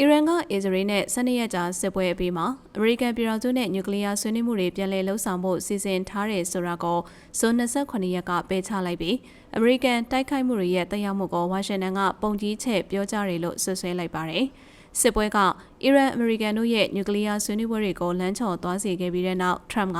အီရန်ကအစ္စရေးနဲ့12ရက်ကြာစစ်ပွဲအပြီးမှာအမေရိကန်ပြည်ထောင်စုနဲ့နျူကလ িয়ার ဆွေးနွေးမှုတွေပြန်လည်လှုပ်ဆောင်ဖို့စီစဉ်ထားတယ်ဆိုတာကိုဇွန်28ရက်ကပယ်ချလိုက်ပြီးအမေရိကန်တိုက်ခိုက်မှုတွေရဲ့တက်ရောက်မှုကိုဝါရှင်တန်ကပုံကြီးချက်ပြောကြားတယ်လို့ဆွဆွဲလိုက်ပါတယ်။စစ်ပွဲကအီရန်အမေရိကန်တို့ရဲ့နျူကလ িয়ার ဆွေးနွေးပွဲတွေကိုလမ်းချော်သွားစေခဲ့ပြီးတဲ့နောက်ထရမ့်က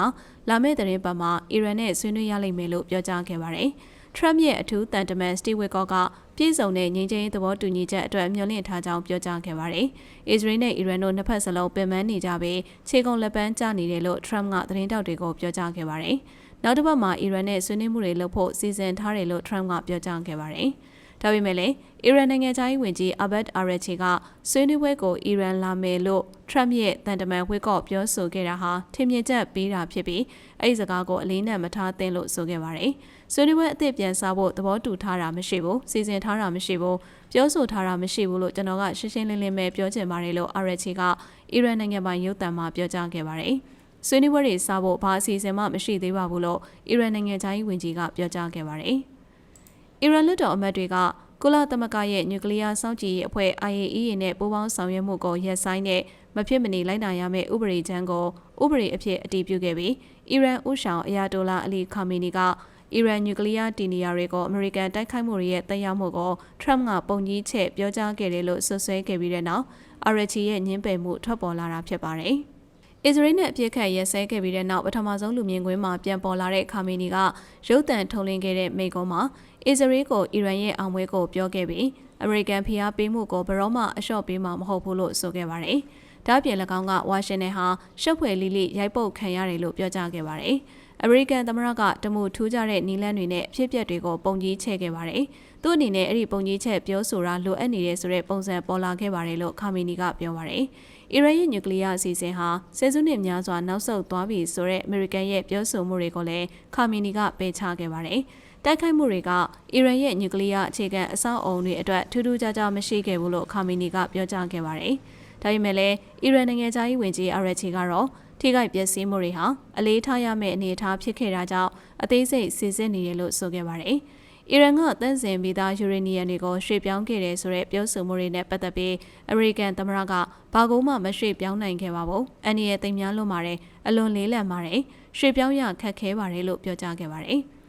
လာမယ့်သတင်းပတ်မှာအီရန်နဲ့ဆွေးနွေးရလိမ့်မယ်လို့ပြောကြားခဲ့ပါတယ်။ Trump ရဲ့အထူးတန်တမန် Steve Witkoff ကပြည်စုံတဲ့ငြိမ်းချမ်းရေးသဘောတူညီချက်အတွက်မျှော်လင့်ထားကြောင်းပြောကြားခဲ့ပါတယ်။အစ္စရေးနဲ့အီရန်တို့နှစ်ဖက်စလုံးပင်ပန်းနေကြပြီးခြေကုံလက်ပန်းကျနေတယ်လို့ Trump ကသတင်းတောက်တွေကိုပြောကြားခဲ့ပါတယ်။နောက်တစ်ပတ်မှာအီရန်နဲ့ဆွေးနွေးမှုတွေလုပ်ဖို့စီစဉ်ထားတယ်လို့ Trump ကပြောကြားခဲ့ပါတယ်။ ဒါပေမဲ့လည်းအီရန်နိုင်ငံသားရေးဝန်ကြီးအဘတ်အာရချီကဆွေးနွေးပွဲကိုအီရန်လာမယ်လို့ Trump ရဲ့တန်တမန်ဝက်ကော့ပြောဆိုခဲ့တာဟာထင်မြင်ချက်ပေးတာဖြစ်ပြီးအဲ့ဒီစကားကိုအလေးနက်မထားသင့်လို့ဆိုခဲ့ပါတယ်။ဆွေးနွေးပွဲအသစ်ပြန်စားဖို့သဘောတူထားတာမရှိဘူး။စီစဉ်ထားတာမရှိဘူး။ပြောဆိုထားတာမရှိဘူးလို့ကျွန်တော်ကရှင်းရှင်းလင်းလင်းပဲပြောချင်ပါတယ်လို့အာရချီကအီရန်နိုင်ငံပိုင်ရုပ်သံမှာပြောကြားခဲ့ပါတယ်။ဆွေးနွေးပွဲတွေစဖို့ဘာအစီအစဉ်မှမရှိသေးပါဘူးလို့အီရန်နိုင်ငံသားရေးဝန်ကြီးကပြောကြားခဲ့ပါတယ်။ အီရန်လွှတ်တော်အမတ်တွေကကုလသမဂ္ဂရဲ့နျူကလ িয়ার စောင့်ကြည့်ရေးအဖွဲ့ IAEA နဲ့ပူးပေါင်းဆောင်ရွက်မှုကိုရပ်ဆိုင်းတဲ့မဖြစ်မနေလိုက်နာရမယ့်ဥပဒေချမ်းကိုဥပဒေအဖြစ်အတည်ပြုခဲ့ပြီးအီရန်ဥဆောင်အယာတိုလာအလီခါမီနီကအီရန်နျူကလ িয়ার တီနီယာတွေကိုအမေရိကန်တိုက်ခိုက်မှုတွေရဲ့တက်ရောက်မှုကိုထရမ့်ကပုံကြီးချက်ပြောကြားခဲ့တယ်လို့ဆွဆွဲခဲ့ပြီးတဲ့နောက်အာရချီရဲ့ညှင်းပယ်မှုထွက်ပေါ်လာတာဖြစ်ပါတယ်။ အစ္စရေးနဲ့အပြစ်ခတ်ရဲစဲခဲ့ပြီးတဲ့နောက်ပထမဆုံးလူမြင်ကွင်းမှာပြန်ပေါ်လာတဲ့ခါမီနီကရုတ်တံထုံလင်းခဲ့တဲ့မိကုံးမှာအစ္စရေးကိုအီရန်ရဲ့အောင်ပွဲကိုပြောခဲ့ပြီးအမေရိကန်ဖိအားပေးမှုကိုဘရောမှအလျှော့ပေးမှာမဟုတ်ဘူးလို့ဆိုခဲ့ပါတယ်။ ဒါ့အပြင်၎င်းကဝါရှင်တန်ဟာရှက်ဖွယ်လိလိရိုက်ပုတ်ခံရတယ်လို့ပြောကြားခဲ့ပါတယ်။အမေရိကန်သမ္မတကတမှုထူးခြားတဲ့နီလန်းတွေနဲ့ဖြစ်ပျက်တွေကိုပုံကြီးချဲ့ခဲ့ပါတယ်။သူ့အနေနဲ့အဲ့ဒီပုံကြီးချက်ပြောဆိုတာလိုအပ်နေတဲ့ဆိုတဲ့ပုံစံပေါ်လာခဲ့ပါတယ်လို့ခါမီနီကပြောပါတယ်။အီရန်ရဲ့နျူကလ িয়ার အစီအစဉ်ဟာဆယ်စုနှစ်များစွာနောက်ဆုတ်သွားပြီဆိုတဲ့အမေရိကန်ရဲ့ပြောဆိုမှုတွေကိုလည်းခါမီနီကပယ်ချခဲ့ပါတယ်။တိုက်ခိုက်မှုတွေကအီရန်ရဲ့နျူကလ িয়ার အခြေခံအဆောက်အုံတွေအတွက်ထူးထူးခြားခြားမရှိခဲ့ဘူးလို့ခါမီနီကပြောကြားခဲ့ပါတယ်။ ဒါပေမဲ့လည်းအီရန်နိုင်ငံသားရေးဝန်ကြီးအာရချီကတော့ထိခိုက်ပျက်စီးမှုတွေဟာအလေးထားရမယ့်အနေအထားဖြစ်ခဲ့တာကြောင့်အသေးစိတ်စစ်ဆေးနေတယ်လို့ဆိုခဲ့ပါတယ်။အီရန်ကတန့်စင်ပြီးသားယူရေနီယံတွေကိုရွှေ့ပြောင်းခဲ့တယ်ဆိုတဲ့ပြောဆိုမှုတွေနဲ့ပတ်သက်ပြီးအမေရိကန်သမ္မတကဘာကုန်းမှမရွှေ့ပြောင်းနိုင်ခဲ့ပါဘူး။အန်ဒီရဲ့တိမ်များလွန်ပါတယ်အလွန်လေးလံပါတယ်ရွှေ့ပြောင်းရခက်ခဲပါတယ်လို့ပြောကြားခဲ့ပါတယ်။